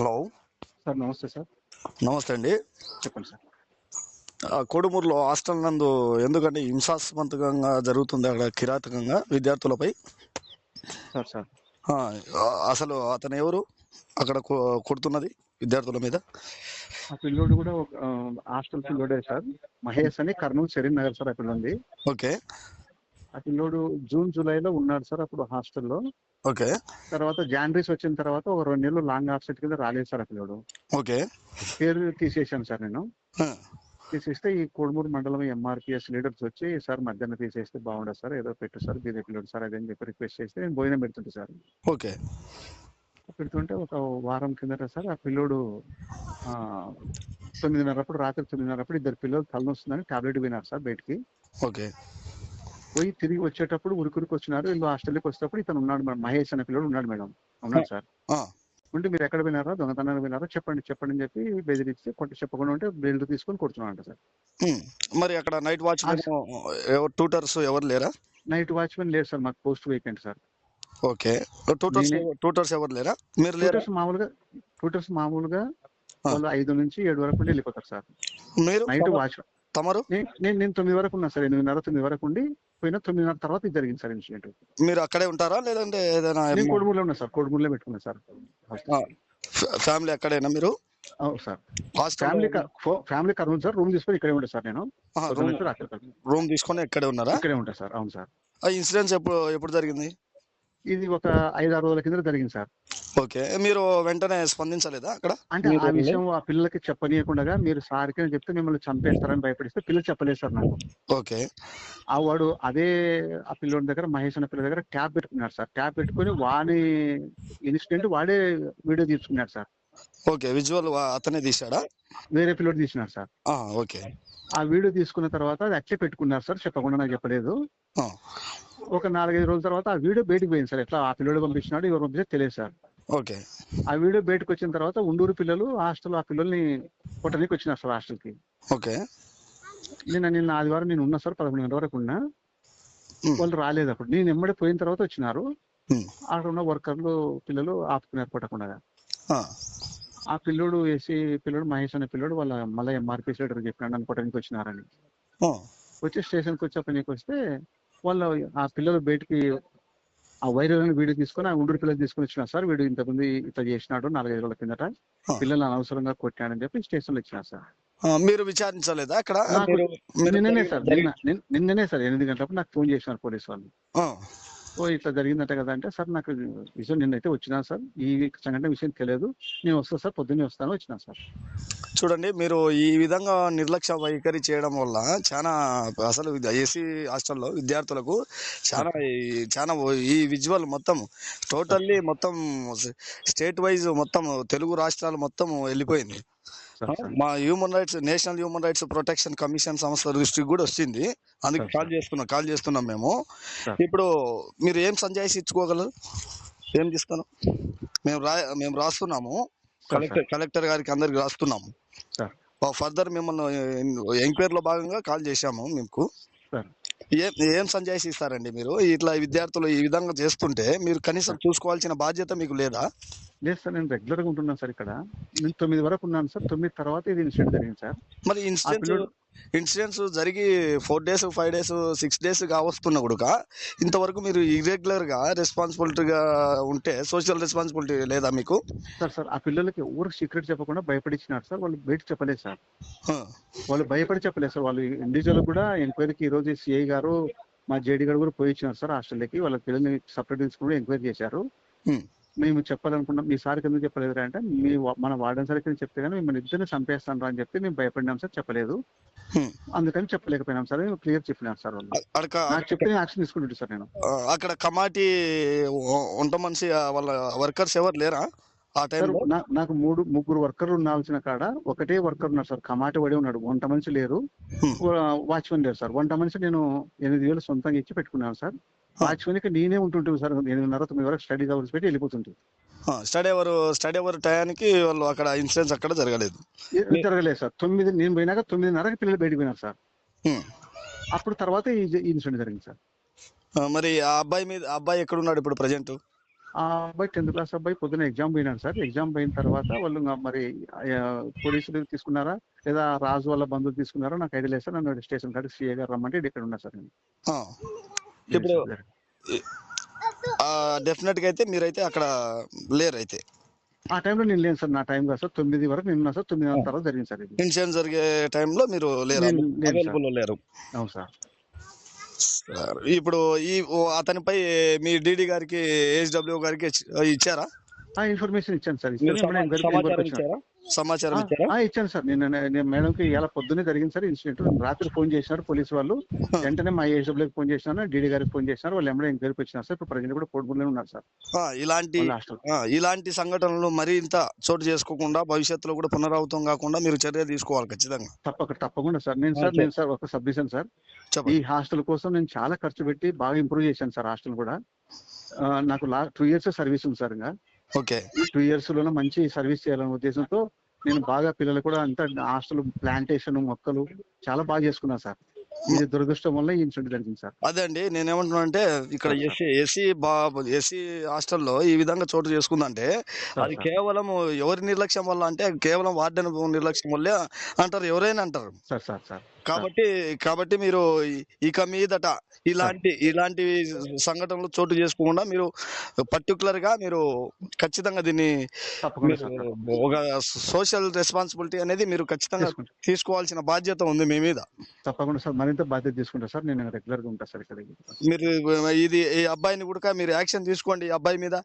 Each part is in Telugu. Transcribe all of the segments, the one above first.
హలో. సార్ నమస్తే సార్. నమస్తే అండి. చెప్పండి సార్. కోడుమూరులో హాస్టల్ నందు ఎందుకంటే హింసాత్మకంగా జరుగుతుంది అక్కడ కిరాతకంగా విద్యార్థులపై? Sir sir. అసలు అతను ఎవరు? అక్కడ కొడుతున్నది విద్యార్థుల మీద? ఆ పిల్లోడు కూడా హాస్టల్ పిల్లోడే సార్. మహేష్ అని కర్నూలు సెరీన్ నగర్ సార్ అక్కడ ఉంది ఓకే. ఆ పిల్లోడు జూన్ జూలైలో ఉన్నాడు సార్ అప్పుడు హాస్టల్లో. ఓకే. తర్వాత జానరీస్ వచ్చిన తర్వాత ఒక రెండు నెలలు లాంగ్ ఆఫ్సెట్ కింద రాలేదు సార్ పిల్లోడు ఓకే. పేరు తీసేసాను సార్ నేను. తీసేస్తే ఈ కోడుమూరు మండలం ఎంఆర్పిఎస్ లీడర్స్ వచ్చి సార్ మధ్యాహ్నం తీసేస్తే బాగుండదు సార్ ఏదో పెట్టు సార్ బీజేపీ పిల్లోడు సార్ అదని చెప్పి రిక్వెస్ట్ చేస్తే నేను భోజనం పెడుతుంటే సార్. ఓకే. పెడుతుంటే ఒక వారం కిందట సార్ ఆ పిల్లోడు తొమ్మిదిన్నరప్పుడు రాత్రి తొమ్మిదిన్నరప్పుడు ఇద్దరు పిల్లలు తలనొస్తుందని టాబ్లెట్ పోయినారు సార్ బయటికి. ఓకే. పోయి తిరిగి వచ్చేటప్పుడు ఉరికురికి వచ్చినారు వీళ్ళు హాస్టల్కి వచ్చేటప్పుడు ఇతను ఉన్నాడు మేడం మహేష్ అనే పిల్లడు ఉన్నాడు మేడం. ఉన్నాడు సార్? ఉంటే మీరు ఎక్కడ పోయినారా దొంగతనానికి పోయినారా చెప్పండి చెప్పండి అని చెప్పి బెదిరించి కొట్టి చెప్పకుండా ఉంటే బెల్ట్ తీసుకొని కొడుతున్నాడు సార్. మరి అక్కడ నైట్ వాచ్ ఎవరు ట్యూటర్స్ ఎవరు లేరా? నైట్ వాచ్మెన్ లేదు సార్ మాకు post vacant sir. Okay. Tutors నేనే- ట్యూటర్స్ ఎవరు లేరా? మీరు లేరా? ట్యూటర్స్ మామూలుగా ట్యూటర్స్ మామూలుగా వాళ్ళు ఐదు నుంచి ఏడు వరకు వెళ్ళిపోతారు సార్. మీరు నైట్ వాచ్ తమరు? నేను నేను తొమ్మిది వరకు ఉన్నా సార్ ఎనిమిదిన్నర తొమ్మిది వరకు ఉండి పోయిన తొమ్మిదిన్నర తర్వాత ఇది జరిగింది సార్ ఇన్సిడెంట్. మీరు అక్కడే ఉంటారా? లేదంటే ఏదైనా నేను కోడుమూరులో ఉన్నా సార్ కోడుమూరులో పెట్టుకున్నా సార్. ఫ్యామిలీ అక్కడేనా మీరు? అవును sir. Family family Kurnool sir room తీసుకొని ఇక్కడే ఉంటా సార్ నేను. రూమ్ తీసుకొని ఇక్కడే ఉన్నారా? ఇక్కడే ఉంటా సార్ అవును సార్. ఆ ఇన్సిడెంట్స్ ఎప్పుడు ఎప్పుడు జరిగింది? ఇది ఒక ఐదు ఆరు రోజుల కింద జరిగింది సార్. ఓకే. మీరు వెంటనే స్పందించలేదా అక్కడ? అంటే ఆ విషయం ఆ పిల్లలకి చెప్పనీయకుండా మీరు సార్కి అని చెప్తే మిమ్మల్ని చంపేస్తారని భయపడిస్తే పిల్లలు చెప్పలేదు సార్ నాకు. ఓకే. ఆ వాడు అదే ఆ పిల్లోడి దగ్గర మహేష్ అనే పిల్ల దగ్గర ట్యాబ్ పెట్టుకున్నాడు సార్. ట్యాబ్ పెట్టుకొని వాడి ఇన్సిడెంట్ వాడే వీడియో తీసుకున్నాడు సార్. ఓకే. విజువల్ అతనే తీశాడా? వేరే పిల్లోడు తీసినాడు సార్. ఆ, ఓకే. ఆ వీడియో తీసుకున్న తర్వాత అది అట్లే పెట్టుకున్నారు సార్. చెప్పకుండా నాకు చెప్పలేదు. ఆ, ఒక నాలుగైదు రోజుల తర్వాత ఆ వీడియో బయటకు పోయింది సార్. ఎట్లా ఆ పిల్లడు పంపించినాడు ఎవరు పంపిస్తే తెలియదు సార్. ఓకే. ఆ వీడియో బయటకు వచ్చిన తర్వాత ఉండూరు పిల్లలు హాస్టల్ ఆ పిల్లల్ని కొట్టడానికి వచ్చినారు సార్ హాస్టల్కి. ఓకే. నిన్న నిన్న ఆదివారం నేను ఉన్నా సార్ పదకొండు గంటల వరకు ఉన్నా. వాళ్ళు రాలేదు అప్పుడు. నేను ఎమ్మడి పోయిన తర్వాత వచ్చినారు. అక్కడ ఉన్న వర్కర్లు పిల్లలు ఆపుకున్నారు కొట్టకుండా ఆ, పిల్లోడు వేసి పిల్లోడు మహేష్ అనే పిల్లోడు వాళ్ళ మళ్ళీ ఎంఆర్పీ లీడర్ చెప్పినాడు నన్ను కొట్టడానికి వచ్చినారని. వచ్చి స్టేషన్కి వచ్చి పనికి వస్తే వాళ్ళు ఆ పిల్లలు బయటికి ఆ వైరల్ వీడియో తీసుకొని ఆ ఉండ్రు పిల్లలు తీసుకొని వచ్చిన సార్ వీడు ఇంతకుముందు ఇట్లా చేసినాడు నాలుగైదు రోజుల కిందట. పిల్లలు అనవసరంగా కొట్టాడని చెప్పి స్టేషన్లో ఇచ్చిన సార్. మీరు విచారించలేదా అక్కడ? నిన్ననే సార్ నిన్ననే సార్ ఎనిమిది గంటలప్పుడు నాకు ఫోన్ చేసినారు పోలీసు వాళ్ళు. ఓ ఇట్లా జరిగిందట కదా అంటే సార్ నాకు విషయం నిన్నైతే వచ్చినా సార్ ఈ సంఘటన విషయం తెలియదు. నేను వస్తాను సార్ పొద్దున్నే వస్తాను వచ్చినా సార్. చూడండి మీరు ఈ విధంగా నిర్లక్ష్య వైఖరి చేయడం వల్ల చాలా అసలు ఏసీ హాస్టల్లో విద్యార్థులకు చాలా చాలా ఈ విజువల్ మొత్తం టోటల్లీ మొత్తం స్టేట్ వైజ్ మొత్తం తెలుగు రాష్ట్రాలు మొత్తం వెళ్ళిపోయింది. మా human rights national human rights protection commission సంస్థ దృష్టికి కూడా వచ్చింది. అందుకే కాల్. చేస్తున్నాం కాల్ చేస్తున్నాం మేము. ఇప్పుడు మీరు ఏం సంజాయిషి ఇచ్చుకోగలరు? ఏం చేస్తాను మేము రా మేము రాస్తున్నాము. కలెక్టర్ కలెక్టర్ గారికి అందరికి రాస్తున్నాము. ఫర్దర్ మిమ్మల్ని ఎంక్వైరీలో భాగంగా కాల్ చేశాము మీకు. సార్ ఏం ఏం సంజాయిషి ఇస్తారండి మీరు? ఇట్లా విద్యార్థులు ఈ విధంగా చేస్తుంటే మీరు కనీసం చూసుకోవాల్సిన బాధ్యత మీకు లేదా? లేదు సార్ నేను రెగ్యులర్గా ఉంటున్నాను సార్ ఇక్కడ. నేను తొమ్మిది వరకు ఉన్నాను సార్. తొమ్మిది తర్వాత ఇది ఇన్సిడెంట్ జరిగింది సార్. మరి ఇన్సిడెంట్స్ పిల్లోడు- ఇన్సిడెంట్స్ జరిగి four days five days six days కావస్తున్నా కూడా ఇంతవరకు మీరు ఇర్రెగ్యులర్గా రెస్పాన్సిబిలిటీగా ఉంటే సోషల్ రెస్పాన్సిబిలిటీ లేదా మీకు? సార్ సార్ ఆ పిల్లలకి ఊరికి సీక్రెట్ చెప్పకుండా భయపడిచ్చినారు సార్ వాళ్ళు బయట చెప్పలేదు సార్. వాళ్ళు భయపడి చెప్పలేదు సార్ వాళ్ళు ఇండివిజువల్ కూడా ఎంక్వైరీకి ఈ రోజు సిఐ గారు మా జేడీ గారు కూడా పోయి ఇచ్చినారు సార్ హాస్టల్కి వాళ్ళ పిల్లల్ని సపరేట్ తీసుకుని ఎంక్వైరీ చేశారు. మేము చెప్పాలనుకున్నాం మీ సార్కి ఎందుకు చెప్పలేదు అంటే మీ మన వార్డెన్ సార్కి చెప్తే కానీ మిమ్మల్ని ఇద్దరిని చంపేస్తాను అని చెప్పి మేము భయపడినాం సార్ చెప్పలేదు. అందుకని చెప్పలేకపోయినాం సార్. క్లియర్ చెప్పినాం సార్ వాళ్ళు. నాకు చెప్తే యాక్షన్ తీసుకుంటుంటే సార్ నేను. అక్కడ కమాటి వంట మనిషి వాళ్ళ వర్కర్స్ ఎవరు లేరా? ఆ టైంలో? నాకు మూడు ముగ్గురు వర్కర్లు ఉండాల్సిన కాడ ఒకటే వర్కర్ ఉన్నారు సార్. కమాటి పడి ఉన్నాడు. వంట మనిషి లేరు. Hmm. వాచ్మెన్ లేరు సార్. వంట మనిషి నేను ఎనిమిది వేలు సొంతంగా ఇచ్చి పెట్టుకున్నాను సార్. వాచ్మెన్కి నేనే ఉంటుంటాను సార్. ఎనిమిదిన్నర తొమ్మిది వరకు స్టడీ అవర్స్ పెట్టి వెళ్ళిపోతుంటాను స్టడీ అవర్ స్టడీ అవర్ టయానికి వాళ్ళు అక్కడ ఇన్సిడెంట్స్ అక్కడ జరగలేదు. జరగలేదు సార్. తొమ్మిది నేను పోయినాక తొమ్మిదిన్నరకి పిల్లలు బయటకు పోయినారు సార్. అప్పుడు తర్వాత ఈ ఇన్సిడెంట్ జరిగింది సార్. మరి ఆ అబ్బాయి మీద ఆ అబ్బాయి ఎక్కడ ఉన్నాడు ఇప్పుడు ప్రజెంట్ ఆ అబ్బాయి టెన్త్ క్లాస్ అబ్బాయి పొద్దున ఎగ్జామ్ పోయినాడు సార్. ఎగ్జామ్ పోయిన తర్వాత వాళ్ళు మరి పోలీసులు తీసుకున్నారా? లేదా రాజు వాళ్ళ బంధువులు తీసుకున్నారా? నాకు ఐడియా లేదు సార్. నన్ను స్టేషన్ కాడికి సీఏ గారు రమ్మంటే ఇక్కడ ఉన్నా సార్ నేను. ఆ. ఇప్పుడు డెఫినెట్గా అయితే మీరైతే అక్కడ లేరు అయితే. ఆ టైంలో నేను లేను సార్. నా టైం కాదు సార్. తొమ్మిది వరకు నేను ఉన్నా సార్. తొమ్మిది తర్వాత జరిగింది సార్ ఇది. ఇన్సిడెంట్ జరిగే టైంలో మీరు లేరు. అవైలబుల్ లేరు. అవును సార్. సార్, ఇప్పుడు ఈ అతనిపై మీ డీడీ గారికి ఏహెచ్డబ్ల్యూ గారికి ఇచ్- ఇచ్చారా? ఇన్ఫర్మేషన్ ఇచ్చాను సార్. మీరు సమాచారం ఇచ్చాను సార్. నేను నేను మేడంకి ఇలా పొద్దున్నే జరిగింది సార్ ఇన్సిడెంట్. రాత్రి ఫోన్ చేసినారు పోలీసు వాళ్ళు. వెంటనే మా ఏఎస్డబ్ల్యూకి ఫోన్ చేసినాను. డీడీ గారికి ఫోన్ చేసినారు. వాళ్ళు ఎంబడే ఎంక్వైరీకి వచ్చినారు సార్. ఇప్పుడు ప్రజెంట్ కూడా కోడిపూర్లోనే ఉన్నారు సార్. ఇలాంటి ఇలాంటి సంఘటనలు మరింత చోటు చేసుకోకుండా భవిష్యత్తులో కూడా పునరావృతం కాకుండా మీరు చర్య తీసుకోవాలి ఖచ్చితంగా. తప్పక తప్పకుండా సార్. నేను సార్ నేను సార్ ఒక సబ్మిషన్ సార్. ఈ హాస్టల్ కోసం నేను చాలా ఖర్చు పెట్టి బాగా ఇంప్రూవ్ చేశాను సార్ హాస్టల్ కూడా. నాకు లా టూ ఇయర్స్ సర్వీస్ ఉంది సార్ ఇంకా. ఓకే. టూ ఇయర్స్లోనే మంచి సర్వీస్ చేయాలనే ఉద్దేశంతో నేను బాగా పిల్లలు కూడా అంతా హాస్టల్ ప్లాంటేషన్ మొక్కలు చాలా బాగా చేసుకున్నాను సార్. ఇది దురదృష్టం వల్ల ఇన్సిడెంట్ జరిగింది సార్. అదే అండి నేనేమంటున్నా అంటే ఇక్కడ ఎస్సీ ఎస్సీ బా ఎస్సీ హాస్టల్లో ఈ విధంగా చోటు చేసుకుందంటే అది. కేవలం ఎవరి నిర్లక్ష్యం వల్ల అంటే కేవలం వార్డెన్ నిర్లక్ష్యం వల్లే అంటారు ఎవరైనా అంటారు. Sir sir sir. కాబట్టి కాబట్టి మీరు ఇక మీదట ఇలాంటి ఇలాంటి సంఘటనలు చోటు చేసుకోకుండా మీరు పర్టికులర్గా మీరు ఖచ్చితంగా దీన్ని ఒక సోషల్ రెస్పాన్సిబిలిటీ అనేది మీరు ఖచ్చితంగా. తీసుకోవాల్సిన బాధ్యత ఉంది మీ మీద. తప్పకుండా సార్ మరింత బాధ్యత తీసుకుంటా సార్ నేను రెగ్యులర్గా ఉంటా సార్ ఇక్కడ మీరు ఇది ఈ అబ్బాయిని కూడా మీరు యాక్షన్ తీసుకోండి ఈ అబ్బాయి మీద.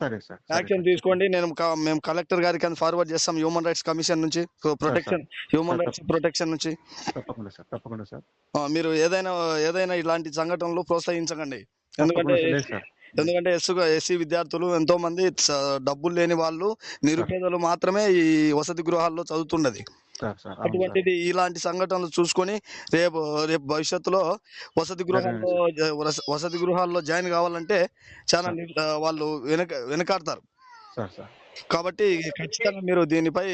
సరే సార్ యాక్షన్. తీసుకోండి. నేను మేము కలెక్టర్ గారికి ఫార్వర్డ్ చేస్తాం. హ్యూమన్ రైట్స్ కమిషన్ నుంచి. ప్రొటెక్షన్ హ్యూమన్ రైట్స్ ప్రొటెక్షన్ నుంచి. తప్పకుండా సార్ తప్పకుండా సార్. మీరు ఏదైనా ఏదైనా ఇలాంటి సంఘటనలు ప్రోత్సహించకండి. ఎందుకంటే ఎందుకంటే ఎస్సుగా ఎస్సీ విద్యార్థులు ఎంతో మంది డబ్బులు లేని వాళ్ళు నిరుపేదలు మాత్రమే ఈ వసతి గృహాల్లో చదువుతున్నది. అటువంటిది ఇలాంటి సంఘటనలు చూసుకొని రేపు రేపు భవిష్యత్తులో వసతి గృహాల్లో వసతి గృహాల్లో జాయిన్ కావాలంటే చాలా వాళ్ళు వెనక వెనకాడతారు. కాబట్టి ఖచ్చితంగా మీరు దీనిపై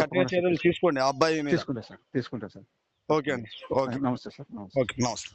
కఠిన చర్యలు తీసుకోండి. ఆ అబ్బాయి తీసుకుంటా సార్ తీసుకుంటా సార్. ఓకే అండి. ఓకే. నమస్తే సార్ ఓకే నమస్తే.